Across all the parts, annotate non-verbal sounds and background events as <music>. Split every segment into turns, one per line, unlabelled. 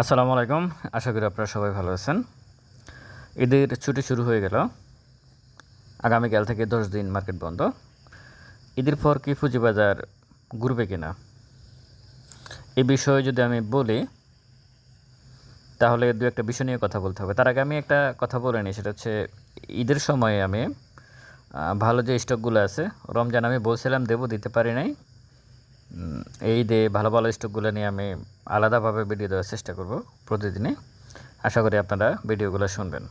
আসসালামু আলাইকুম। আশা করি আপনারা সবাই ভালো আছেন। ঈদের ছুটি শুরু হয়ে গেল। আগামীকাল থেকে দশ দিন মার্কেট বন্ধ। ঈদের পর কি পুঁজিবাজার ঘুরবে কিনা? এই বিষয়ে যদি আমি বলি, তাহলে দু একটা বিষয় নিয়ে কথা বলতে হবে। তার আগে আমি একটা কথা বলে নিই, সেটা হচ্ছে ঈদের সময়ে আমি ভালো যে স্টকগুলো আছে, রমজান আমি বলছিলাম, দেবো, দিতে পারি নাই। এই ঈদে ভালো ভালো স্টকগুলো নিয়ে আমি আলাদাভাবে ভিডিও দেওয়ার চেষ্টা করব প্রতিদিনই। আশা করি আপনারা ভিডিওগুলো শুনবেন।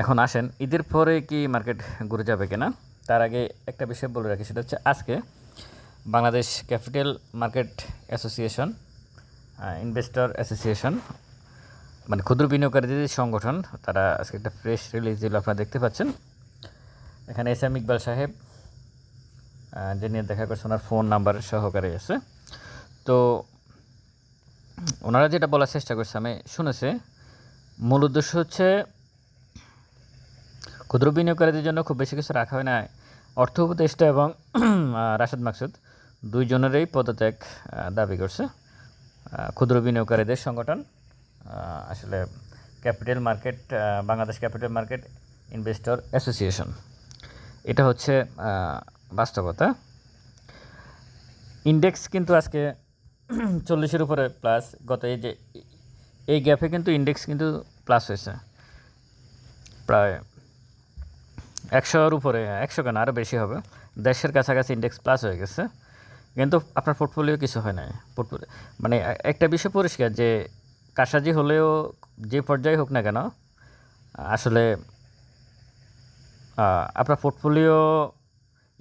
এখন আসেন, ঈদের পরে কি মার্কেট ঘুরে যাবে কিনা? তার আগে একটা বিষয় বলে রাখি, সেটা হচ্ছে আজকে Bangladesh capital market association investor association মানে ক্ষুদ্র বিনিয়োগকারীদের সংগঠন, তারা আজকে একটা প্রেস রিলিজ দিল, আপনারা দেখতে পাচ্ছেন। এখানে এস এম ইকবাল সাহেব যে নিয়ে দেখা করছে ওনার ফোন নাম্বার সহকারে আছে। তো ওনারা যেটা বলার চেষ্টা করছে, আমি শুনেছি। মূল উদ্দেশ্য হচ্ছে, ক্ষুদ্র বিনিয়োগকারীদের জন্য খুব বেশি কিছু রাখা হয় না। অর্থ উপদেষ্টা এবং <clears throat> রাশেদ মাকসুদ দুইজনেরই পদত্যাগ দাবি করছে। ক্ষুদ্র বিনিয়োগকারীদের সংগঠন আসলে capital market Bangladesh capital market investor association. এটা হচ্ছে বাস্তবতা। ইন্ডেক্স কিন্তু আজকে চল্লিশের উপরে প্লাস গত এই যে, এই গ্যাপে কিন্তু ইন্ডেক্স কিন্তু প্লাস হয়েছে। প্রায় একশোর উপরে, একশো কেন আরও বেশি হবে। দেশের কাছাকাছি ইন্ডেক্স প্লাস হয়ে গেছে। কিন্তু আপনার পোর্টফোলিও কিছু হয় নাই। পোর্টফোলিও মানে একটা বিষয় পরিষ্কার যে, কারসাজি হলেও যে পর্যায়ে হোক না কেন, আসলে আপনার পোর্টফোলিও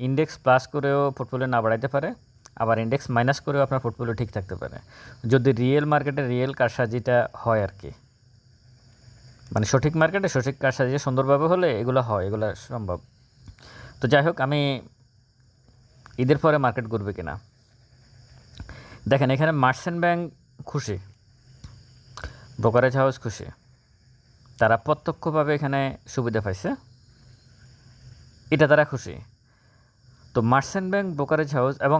ইন্ডেক্স প্লাস করেও পোর্টফোলিও না বাড়াইতে পারে। আবার ইন্ডেক্স মাইনাস করেও আপনার পোর্টফোলিও ঠিক থাকতে পারে। যদি রিয়েল মার্কেটে রিয়েল কারসাজিটা হয় আর কি মানে সঠিক মার্কেটে সঠিক কারসাজি সুন্দরভাবে হলে এগুলো হয়, এগুলো সম্ভব। তো যাই হোক, আমি ঈদের পরে মার্কেট ঘুরবে কিনা। দেখেন, এখানে মার্চেন্ট ব্যাংক খুশি ব্রোকারেজ হাউস খুশি। তারা প্রত্যক্ষভাবে এখানে সুবিধা পাইছে। এটা তারা খুশি। তো মার্চেন্ট ব্যাংক, ব্রোকারেজ হাউস এবং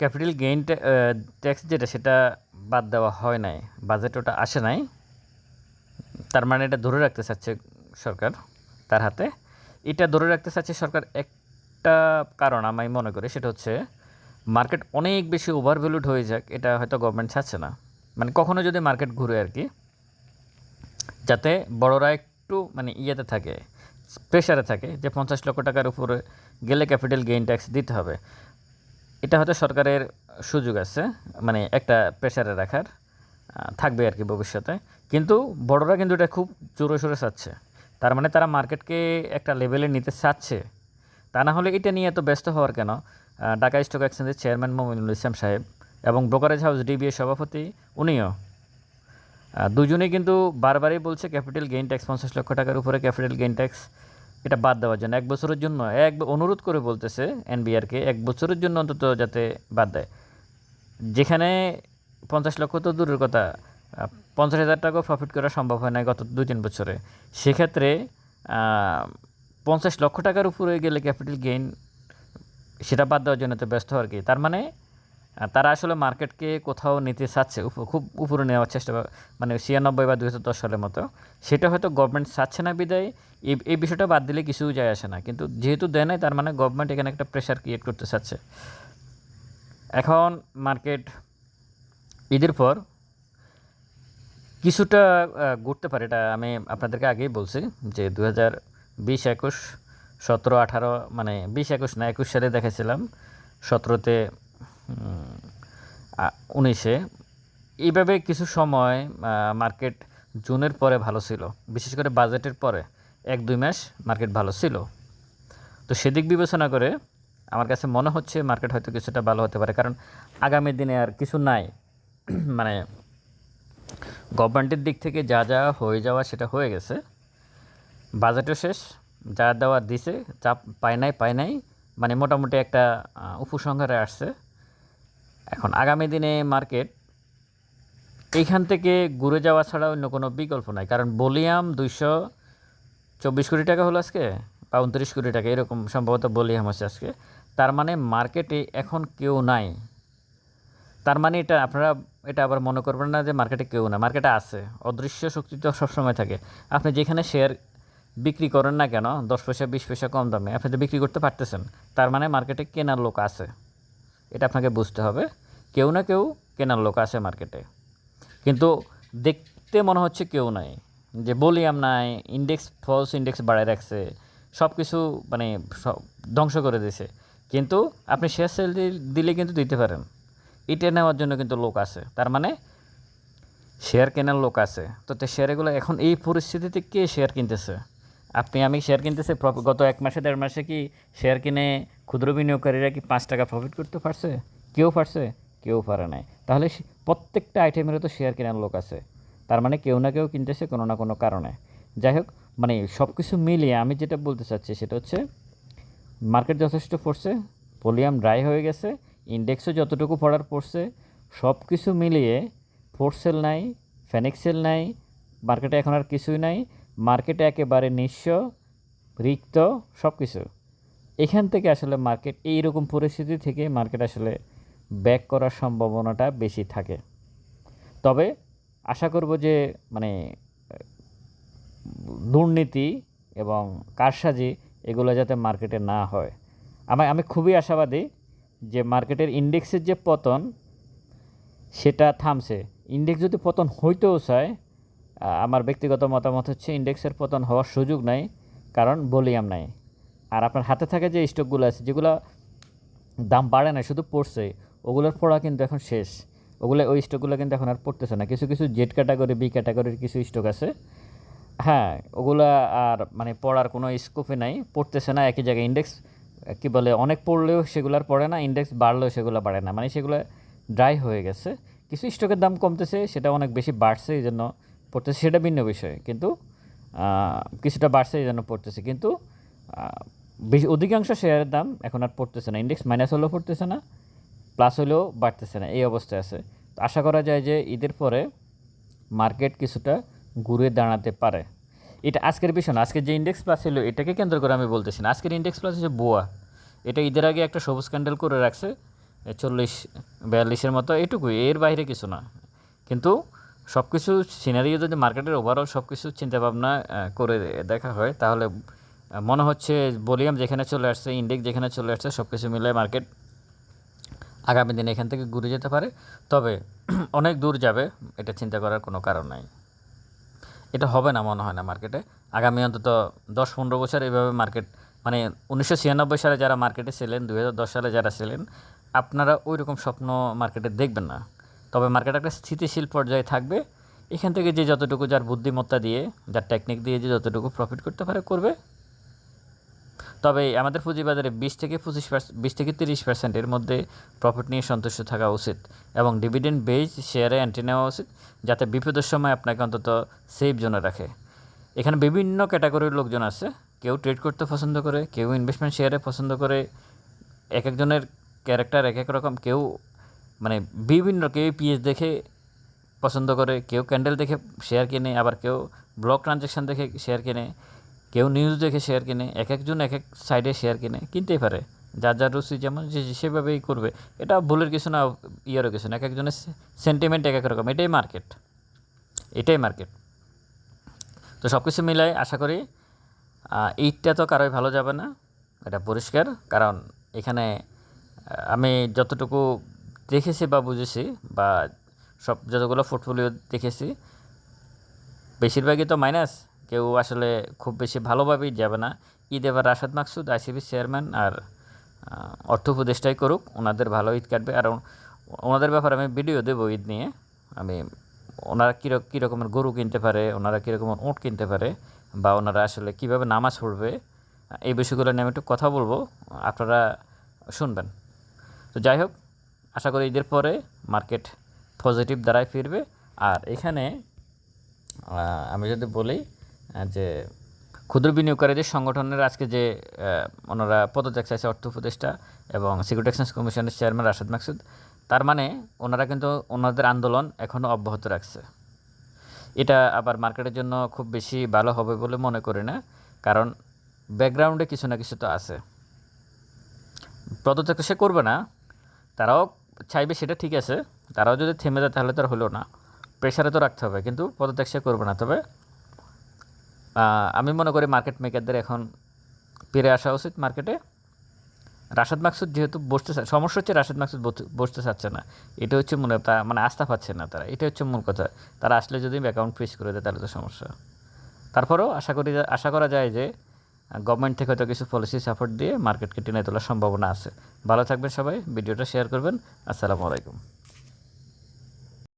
ক্যাপিটাল গেইন ট্যাক্স যেটা সেটা বাদ দেওয়া হয় নাই, বাজেট ওটা আসে নাই। তার মানে এটা ধরে রাখতে চাচ্ছে সরকার তার হাতে। এটা ধরে রাখতে চাচ্ছে সরকার একটা কারণ আমি মনে করি, সেটা হচ্ছে মার্কেট অনেক বেশি ওভারভ্যালুড হয়ে যাক, এটা হয়তো গভর্নমেন্ট চাচ্ছে না। মানে কখনো যদি মার্কেট ঘুরে আর কি, যাতে বড়রা একটু মানে ইয়েতে থাকে প্রেশারে থাকে যে পঞ্চাশ লক্ষ টাকার উপরে গেলে ক্যাপিটাল গেইন ট্যাক্স দিতে হবে। এটা হয়তো সরকারের সুযোগ আছে মানে একটা প্রেশারে রাখার থাকবে আর কি ভবিষ্যতে। কিন্তু বড়রা কিন্তু এটা খুব জোরে সোরে চাচ্ছে। তার মানে তারা মার্কেটকে একটা লেভেলে নিতে চাচ্ছে। তা না হলে এটা নিয়ে এত ব্যস্ত হওয়ার কেন? ঢাকা স্টক এক্সচেঞ্জের চেয়ারম্যান মোমিনুল ইসলাম সাহেব এবং ব্রোকারেজ হাউস ডিবিএ সভাপতি উনিও। দুজনেই কিন্তু বারবারই বলছে ক্যাপিটাল গেইন ট্যাক্স পঞ্চাশ লক্ষ টাকার উপরে ক্যাপিটাল গেইন ট্যাক্স এটা বাদ দেওয়ার জন্য। এক বছরের জন্য, এক অনুরোধ করে বলতেছে এনবিআরকে, এক বছরের জন্য অন্তত যাতে বাদ দেয়। যেখানে পঞ্চাশ লক্ষ তো দূরের কথা পঞ্চাশ হাজার টাকাও প্রফিট করা সম্ভব হয় না গত দুই তিন বছরে। সেক্ষেত্রে পঞ্চাশ লক্ষ টাকার উপরে গেলে ক্যাপিটাল গেইন সেটা বাদ দেওয়ার জন্য তো ব্যস্ত আর কি। তার মানে তারা আসলে মার্কেটকে কোথাও নিতে চাচ্ছে খুব উপরে নেওয়ার চেষ্টা মানে ছিয়ানব্বই বা দুই হাজার দশ সালের মতো। সেটা হয়তো গভর্নমেন্ট চাচ্ছে না বিদায়, এই এই বিষয়টা বাদ দিলে কিছু যায় আসে না। কিন্তু যেহেতু দেয় নাই, তার মানে গভর্নমেন্ট এখানে একটা প্রেশার ক্রিয়েট করতে চাচ্ছে। এখন মার্কেট ঈদের পর কিছুটা ঘুরতে পারে। এটা আমি আপনাদেরকে আগেই বলছি যে দু হাজার বিশ, একুশ, সতেরো, আঠারো মানে বিশ, একুশ না, একুশ সালে দেখেছিলাম সতেরোতে উনিশে। এইভাবে কিছু সময় মার্কেট জুনের পরে ভালো ছিল। বিশেষ করে বাজেটের পরে এক, দুই মাস মার্কেট ভালো ছিল। তো সেদিক বিবেচনা করে আমার কাছে মনে হচ্ছে মার্কেট হয়তো কিছুটা ভালো হতে পারে। কারণ আগামী দিনে আর কিছু নাই। <clears throat> মানে গভর্নমেন্টের দিক থেকে যা যা হয়ে যাওয়া সেটা হয়ে গেছে। বাজেটও শেষ। যা দেওয়া দিছে, যা পায় নাই পায় নাই। মানে মোটামুটি একটা উপসংহারে আসছে। এখন আগামী দিনে মার্কেট এইখান থেকে ঘুরে যাওয়া ছাড়া অন্য কোনো বিকল্প নাই। কারণ বলিয়াম দুইশো চব্বিশ কোটি টাকা হলো আজকে বা উনত্রিশ কোটি টাকা, এরকম সম্ভবত বলিয়াম হচ্ছে আজকে। তার মানে মার্কেটে এখন কেউ নাই। তার মানে এটা আপনারা, এটা আবার মনে করবেন না যে মার্কেটে কেউ না মার্কেটে আছে, অদৃশ্য শক্তি তো সবসময় থাকে। আপনি যেখানে শেয়ার বিক্রি করেন না কেন, দশ পয়সা, বিশ পয়সা কম দামে, আপনি তো বিক্রি করতে পারতেছেন। তার মানে মার্কেটে কেনার লোক আছে। এটা আপনাকে বুঝতে হবে। কেউ না কেউ কেনার লোক আছে মার্কেটে কিন্তু দেখতে মনে হচ্ছে কেউ নাই। যে বলিয়াম নাই ইন্ডেক্স ফলস ইন্ডেক্স বাড়ায় রাখছে সব কিছু মানে ধ্বংস করে দিয়েছে কিন্তু আপনি শেয়ার সেল দিলে কিন্তু দিতে পারেন। এটা নেওয়ার জন্য কিন্তু লোক আছে। তার মানে শেয়ার কেনার লোক আছে। তো তো শেয়ারগুলো এখন এই পরিস্থিতিতে কে শেয়ার কিনতেছে? আপনি আমি শেয়ার কিনতেছে গত এক মাসে, দেড় মাসে কি শেয়ার কিনে ক্ষুদ্র বিনিয়োগকারীরা কি পাঁচ টাকা প্রফিট করতে পারছে? কেউ পারছে? কেউ পারে নাই। তাহলে প্রত্যেকটা আইটেমেরও তো শেয়ার কেনার লোক আছে। তার মানে কেউ না কেউ কিনতেছে কোনো না কোনো কারণে। যাই হোক মানে সব কিছু মিলিয়ে আমি যেটা বলতে চাচ্ছি সেটা হচ্ছে মার্কেট যথেষ্ট পড়ছে ভলিউম ড্রাই হয়ে গেছে ইন্ডেক্সও যতটুকু পড়ার পড়ছে সব কিছু মিলিয়ে ফোরসেল নাই ফেনিক্সেল নাই মার্কেটে এখন আর কিছুই নাই। মার্কেটে একেবারে নিঃস্ব, রিক্ত সব কিছু এখান থেকে আসলে মার্কেট এইরকম পরিস্থিতি থেকে মার্কেট আসলে ব্যাক করার সম্ভাবনাটা বেশি থাকে। তবে আশা করব যে মানে দুর্নীতি এবং কারসাজি এগুলো যাতে মার্কেটে না হয়। আমি আমি খুবই আশাবাদী যে মার্কেটের ইন্ডেক্সের যে পতন, সেটা থামছে। ইন্ডেক্স যদি পতন হইতেও চায় আমার ব্যক্তিগত মতামত হচ্ছে ইন্ডেক্সের পতন হওয়ার সুযোগ নাই, কারণ ভলিউম নাই। আর আপনার হাতে থাকা যে স্টকগুলো আছে, যেগুলো দাম বাড়ে না শুধু পড়ছে, ওগুলোর পড়া কিন্তু এখন শেষ। ওগুলো, ওই স্টকগুলো কিন্তু এখন আর পড়তেছে না। কিছু কিছু জেড ক্যাটাগরি, বি ক্যাটাগরির কিছু স্টক আছে। হ্যাঁ ওগুলা আর মানে পড়ার কোনো স্কোপে নাই, পড়তেছে না, একই জায়গায় ইন্ডেক্স, কি বলে, অনেক পড়লেও সেগুলো আর পড়ে না, ইন্ডেক্স বাড়লেও সেগুলো বাড়ে না। মানে সেগুলো ড্রাই হয়ে গেছে। কিছু স্টকের দাম কমতেছে, সেটা অনেক বেশি বাড়ছে, এই জন্য পড়তেছে, সেটা ভিন্ন বিষয়। কিন্তু কিছুটা বাড়ছে জন্য পড়তেছে। কিন্তু বেশি অধিকাংশ শেয়ারের দাম এখন আর পড়তেছে না। ইন্ডেক্স মাইনাস হলেও পড়তেছে না, প্লাস হলেও বাড়তেছে না। এই অবস্থায় আছে। তো আশা করা যায় যে ঈদের পরে মার্কেট কিছুটা ঘুরে দাঁড়াতে পারে। এটা আজকের বিষয় না। আজকের যে ইন্ডেক্স প্লাস ছিল, এটাকে কেন্দ্র করে আমি বলতেছি না। আজকের ইন্ডেক্স প্লাস হচ্ছে বোয়া। এটা ঈদের আগে একটা সবুজ ক্যান্ডেল করে রাখছে চল্লিশ, বিয়াল্লিশের মতো, এটুকুই। এর বাইরে কিছু না। কিন্তু সব কিছু সিনারিও যদি মার্কেটের ওভারঅল সব কিছু চিন্তাভাবনা করে দেখা হয়, তাহলে মনে হচ্ছে ভলিউম যেখানে চলে আসছে ইন্ডেক্স যেখানে চলে আসছে সব কিছু মিলে মার্কেট আগামী দিনে এখান থেকে ঘুরে যেতে পারে। তবে <clears throat> অনেক দূর যাবে, এটা চিন্তা করার কোনো কারণ নাই। এটা হবে না, মনে হয় না মার্কেটে আগামী অন্তত দশ পনেরো বছর এইভাবে মার্কেট মানে উনিশশো ছিয়ানব্বই সালে যারা মার্কেটে ছিলেন দু হাজার দশ সালে যারা ছিলেন, আপনারা ওই রকম স্বপ্ন মার্কেটে দেখবেন না। তবে মার্কেট একটা স্থিতিশীল পর্যায়ে থাকবে। এখান থেকে যে যতটুকু যার বুদ্ধিমত্তা দিয়ে, যার টেকনিক দিয়ে যে যতটুকু প্রফিট করতে পারে, করবে। তবে আমাদের পুঁজিবাজারে বিশ থেকে পঁচিশ পার্সেন্ট বিশ থেকে তিরিশ পার্সেন্টের মধ্যে প্রফিট নিয়ে সন্তুষ্ট থাকা উচিত এবং ডিভিডেন্ড বেজ শেয়ারে এন্ট্রি নেওয়া উচিত যাতে বিপদের সময় আপনাকে অন্তত সেফ জোনে রাখে। এখানে বিভিন্ন ক্যাটাগরির লোকজন আছে। কেউ ট্রেড করতে পছন্দ করে, কেউ ইনভেস্টমেন্ট শেয়ারে পছন্দ করে। এক একজনের ক্যারেক্টার এক এক রকম, কেউ মানে বিভিন্ন কেউ পিএস দেখে পছন্দ করে কেউ ক্যান্ডেল দেখে শেয়ার কেনে আবার কেউ ব্লক ট্রানজ্যাকশান দেখে শেয়ার কেনে কেউ নিউজ দেখে শেয়ার কেনে এক একজন এক এক সাইডে শেয়ার কেনে কিনতেই পারে। যার যার রুচি যেমন যে সেভাবেই করবে। এটা ভুলের কিছু না ইয়েরও কিছু না এক একজনের সেন্টিমেন্ট এক এক রকম এটাই মার্কেট এটাই মার্কেট তো সব কিছু মিলাই আশা করি আহ, এইটা তো কারোই ভালো যাবে না। এটা পরিষ্কার কারণ এখানে আমি যতটুকু দেখেছি বা বুঝেছি বা সব যতগুলো পোর্টফোলিও দেখেছি, বেশিরভাগই তো মাইনাস কেউ আসলে খুব বেশি ভালোভাবেই যাবে না। ঈদ এবার রাশাদ মাকসুদ আইসিবি চেয়ারম্যান আর অর্থ উপদেষ্টাই করুক, ওনাদের ভালো ঈদ কাটবে। আর ওনাদের ব্যাপারে আমি ভিডিও দেবো ঈদ নিয়ে। আমি, ওনারা কী কীরকমের গরু কিনতে পারে, ওনারা কী রকমের উঁট কিনতে পারে, বা ওনারা আসলে কীভাবে নামাজ পড়বে, এই বিষয়গুলো নিয়ে আমি একটু কথা বলব। আপনারা শুনবেন। তো যাই হোক আশা করি ঈদের পরে মার্কেট পজিটিভ দ্বারাই ফিরবে। আর এখানে আমি যদি বলি যে ক্ষুদ্র বিনিয়োগকারীদের সংগঠনের আজকে যে ওনারা পদত্যাগ চাইছে অর্থ উপদেষ্টা এবং সিকিউরিটি এক্সচেঞ্জ কমিশনের চেয়ারম্যান রাশেদ মাকসুদ তার মানে ওনারা কিন্তু ওনাদের আন্দোলন এখনও অব্যাহত রাখছে। এটা আবার মার্কেটের জন্য খুব বেশি ভালো হবে বলে মনে করি না, কারণ ব্যাকগ্রাউন্ডে কিছু না কিছু তো আছে। পদত্যাগ সে করবে না, তারাও চাইবে সেটা ঠিক আছে। তারাও যদি থেমে যায় তাহলে তো আর হলো না। প্রেশারে তো রাখতে হবে, কিন্তু পদত্যাগ সে করবে না। তবে আমি মনে করি মার্কেট মেকারদের এখন ফিরে আসা উচিত মার্কেটে রাশাদ মাকসুদ যেহেতু বসতে সমস্যা হচ্ছে রাশাদ মাকসুদ বসতে- চাচ্ছে না। এটা হচ্ছে মনে মানে আস্থা পাচ্ছে না তারা। এটা হচ্ছে মূল কথা। তারা আসলে যদি অ্যাকাউন্ট ফ্রিজ করে দেয় তাহলে তো সমস্যা। তারপরেও আশা করি আশা করা যায় যে গভর্নমেন্ট থেকে হয়তো কিছু পলিসি সাপোর্ট দিয়ে মার্কেটকে টেনে তোলার সম্ভাবনা আছে। ভালো থাকবেন সবাই, ভিডিওটা শেয়ার করবেন। আসসালামু আলাইকুম।